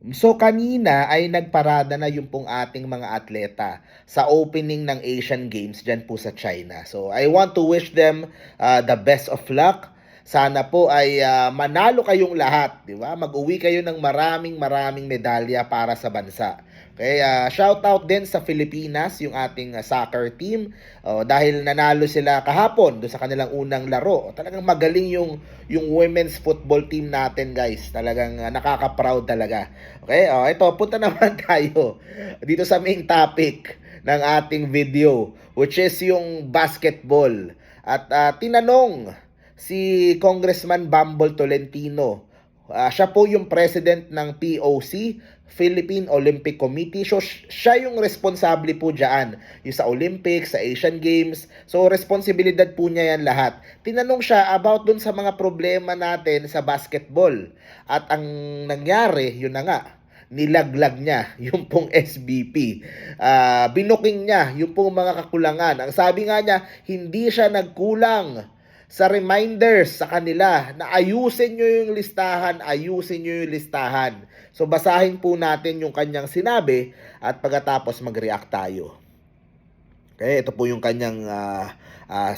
So kanina ay nagparada na yung pong ating mga atleta sa opening ng Asian Games dyan po sa China. So I want to wish them uh, the best of luck. Sana po ay uh, manalo kayong lahat, di ba? Mag-uwi kayo ng maraming maraming medalya para sa bansa. Okay, uh, shout out din sa Pilipinas, yung ating uh, soccer team. Oh, dahil nanalo sila kahapon do sa kanilang unang laro. Talagang magaling yung yung women's football team natin, guys. Talagang uh, nakaka-proud talaga. Okay, oh, ito punta naman tayo dito sa main topic ng ating video, which is yung basketball. At uh, tinanong si Congressman Bambol Tolentino. Uh, siya po yung president ng POC, Philippine Olympic Committee. So, siya yung responsable po dyan. Yung sa Olympics, sa Asian Games. So, responsibilidad po niya yan lahat. Tinanong siya about dun sa mga problema natin sa basketball. At ang nangyari, yun na nga, nilaglag niya yung pong SBP. Uh, binuking niya yung pong mga kakulangan. Ang sabi nga niya, hindi siya nagkulang sa reminders sa kanila na ayusin nyo yung listahan, ayusin nyo yung listahan. So basahin po natin yung kanyang sinabi at pagkatapos mag-react tayo. Okay, ito po yung kanyang uh, uh,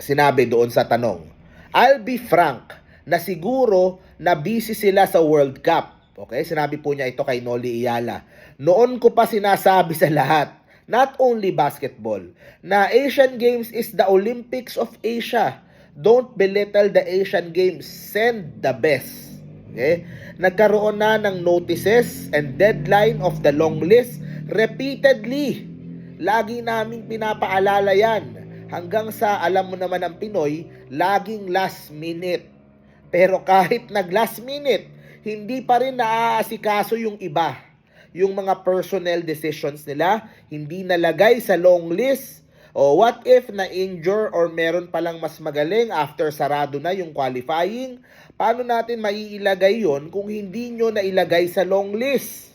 sinabi doon sa tanong. I'll be frank na siguro na busy sila sa World Cup. Okay, sinabi po niya ito kay Noli Iyala. Noon ko pa sinasabi sa lahat, not only basketball, na Asian Games is the Olympics of Asia. Don't belittle the Asian Games. Send the best. Okay? Nagkaroon na ng notices and deadline of the long list repeatedly. Lagi naming pinapaalala yan. Hanggang sa alam mo naman ang Pinoy, laging last minute. Pero kahit nag last minute, hindi pa rin naaasikaso yung iba. Yung mga personnel decisions nila, hindi nalagay sa long list o what if na-injure or meron palang mas magaling after sarado na yung qualifying? Paano natin maiilagay yon kung hindi nyo nailagay sa long list?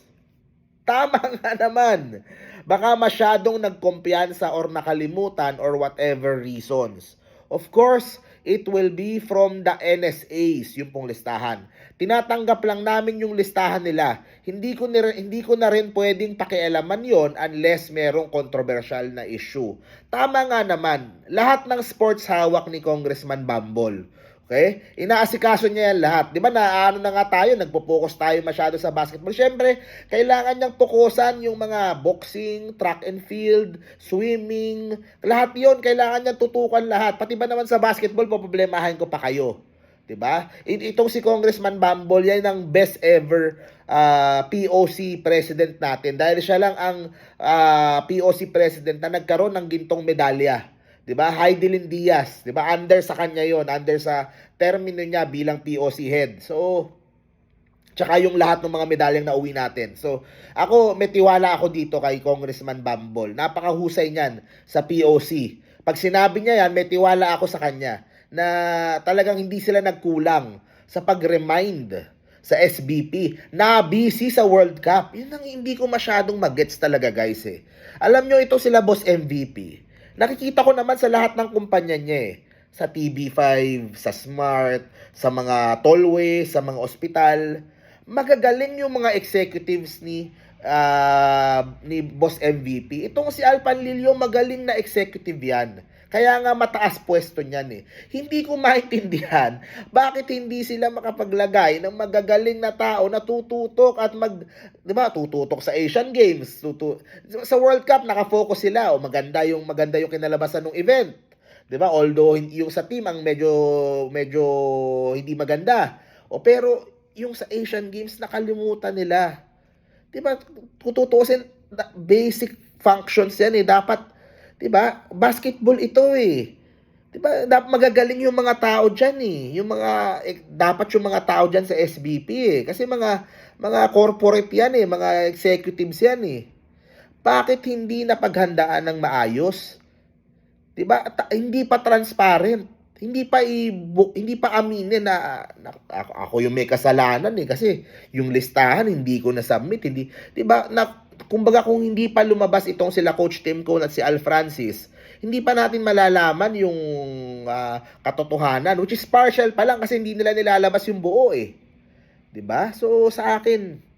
Tama nga naman. Baka masyadong nagkumpiyansa or nakalimutan or whatever reasons. Of course, it will be from the NSAs, yung pong listahan. Tinatanggap lang namin yung listahan nila. Hindi ko, ni, hindi ko na rin pwedeng pakialaman yon unless merong controversial na issue. Tama nga naman, lahat ng sports hawak ni Congressman Bambol. Okay? Inaasikaso niya yan lahat. Di ba na ano na nga tayo, nagpo-focus tayo masyado sa basketball. Siyempre, kailangan niyang fokusan yung mga boxing, track and field, swimming. Lahat yon kailangan niyang tutukan lahat. Pati ba naman sa basketball, poproblemahin ko pa kayo. 'di ba? Itong si Congressman Bambol yan ang best ever uh, POC president natin dahil siya lang ang uh, POC president na nagkaroon ng gintong medalya. 'Di ba? Heidelin Diaz, 'di ba? Under sa kanya 'yon, under sa termino niya bilang POC head. So tsaka yung lahat ng mga medalyang nauwi natin. So, ako, may tiwala ako dito kay Congressman Bambol. Napakahusay niyan sa POC. Pag sinabi niya yan, may tiwala ako sa kanya na talagang hindi sila nagkulang sa pag-remind sa SBP na busy sa World Cup. Yun ang hindi ko masyadong magets talaga guys eh. Alam nyo ito sila boss MVP. Nakikita ko naman sa lahat ng kumpanya niya eh. Sa TV5, sa Smart, sa mga tollway, sa mga ospital. Magagaling yung mga executives ni uh, ni Boss MVP. Itong si Alpan Lilio, magaling na executive yan. Kaya nga mataas pwesto niyan eh. Hindi ko maintindihan bakit hindi sila makapaglagay ng magagaling na tao na tututok at mag, di ba, tututok sa Asian Games, tutu sa World Cup nakafocus sila o maganda yung maganda yung kinalabasan ng event. 'Di ba? Although yung sa team ang medyo medyo hindi maganda. O pero yung sa Asian Games nakalimutan nila. 'Di ba? Tututusin basic functions yan eh. Dapat 'Di ba? Basketball ito eh. 'Di ba? Dapat magagaling yung mga tao diyan eh. Yung mga eh, dapat yung mga tao diyan sa SBP eh. Kasi mga mga corporate yan eh, mga executives yan eh. Bakit hindi napaghandaan ng maayos? 'Di ba? Hindi pa transparent. Hindi pa i hindi pa aminin na, na ako, ako yung may kasalanan eh kasi yung listahan hindi ko na submit, hindi 'di ba? Na kumbaga kung hindi pa lumabas itong sila Coach Tim Cone at si Al Francis, hindi pa natin malalaman yung uh, katotohanan, which is partial pa lang kasi hindi nila nilalabas yung buo eh. 'Di ba? So sa akin,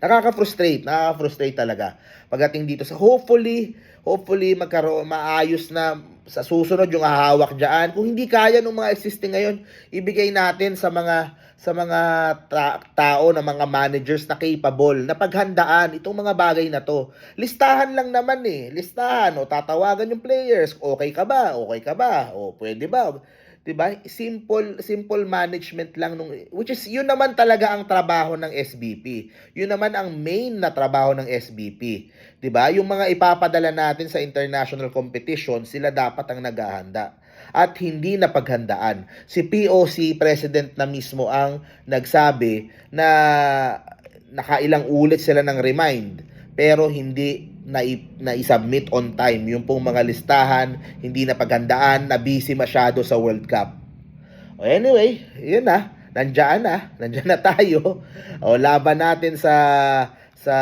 Nakaka-frustrate, nakaka-frustrate talaga. Pagdating dito sa hopefully, hopefully magkaroon maayos na sa susunod yung hahawak diyan. Kung hindi kaya ng mga existing ngayon, ibigay natin sa mga sa mga ta- tao na mga managers na capable na paghandaan itong mga bagay na to. Listahan lang naman eh. Listahan o tatawagan yung players. Okay ka ba? Okay ka ba? O pwede ba? 'Di ba? Simple simple management lang nung which is yun naman talaga ang trabaho ng SBP. Yun naman ang main na trabaho ng SBP. 'Di ba? Yung mga ipapadala natin sa international competition, sila dapat ang naghahanda at hindi napaghandaan. Si POC president na mismo ang nagsabi na nakailang ulit sila ng remind pero hindi na, na submit on time yung pong mga listahan, hindi napaghandaan, na busy masyado sa World Cup. O anyway, yun na. Nandiyan na. Nandiyan na tayo. O laban natin sa sa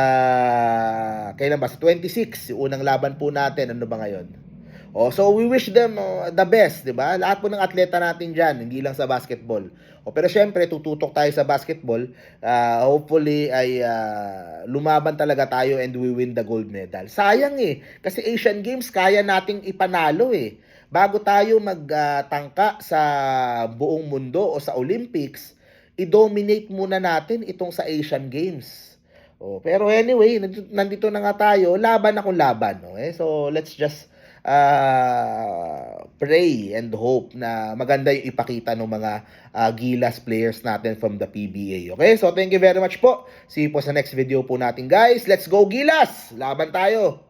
kailan ba? Sa 26, yung unang laban po natin. Ano ba ngayon? O, so we wish them uh, the best, 'di ba? Lahat po ng atleta natin diyan, hindi lang sa basketball. O pero syempre tututok tayo sa basketball. Uh, hopefully ay uh, lumaban talaga tayo and we win the gold medal. Sayang eh, kasi Asian Games kaya nating ipanalo eh. Bago tayo magtangka sa buong mundo o sa Olympics, i-dominate muna natin itong sa Asian Games. Oh, pero anyway, nandito, na nga tayo, laban akong laban. Okay? So, let's just uh, pray and hope na maganda yung ipakita ng mga uh, Gilas players natin from the PBA. Okay? So, thank you very much po. See you po sa next video po natin, guys. Let's go, Gilas! Laban tayo!